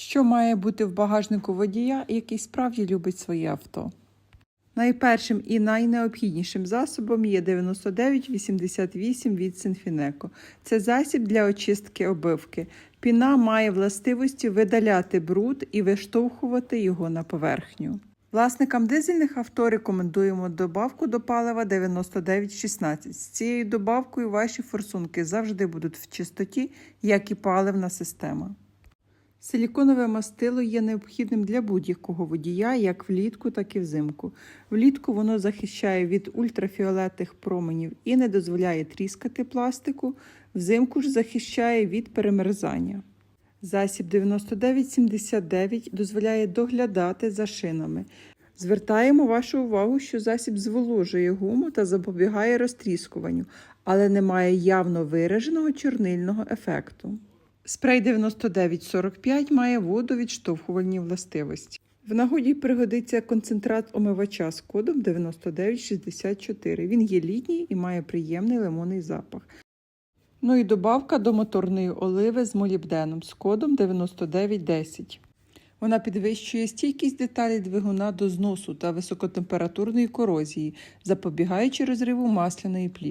Що має бути в багажнику водія, який справді любить своє авто? Найпершим і найнеобхіднішим засобом є 9988 від Синфінеко. Це засіб для очистки обивки. Піна має властивості видаляти бруд і виштовхувати його на поверхню. Власникам дизельних авто рекомендуємо добавку до палива 9916. З цією добавкою ваші форсунки завжди будуть в чистоті, як і паливна система. Силіконове мастило є необхідним для будь-якого водія, як влітку, так і взимку. Влітку воно захищає від ультрафіолетних променів і не дозволяє тріскати пластику, взимку ж захищає від перемерзання. Засіб 9979 дозволяє доглядати за шинами. Звертаємо вашу увагу, що засіб зволожує гуму та запобігає розтріскуванню, але не має явно вираженого чорнильного ефекту. Спрей 9945 має водовідштовхувальні властивості. В нагоді пригодиться концентрат омивача з кодом 9964. Він є літній і має приємний лимонний запах. Ну і добавка до моторної оливи з молібденом з кодом 9910. Вона підвищує стійкість деталей двигуна до зносу та високотемпературної корозії, запобігаючи розриву масляної плівки.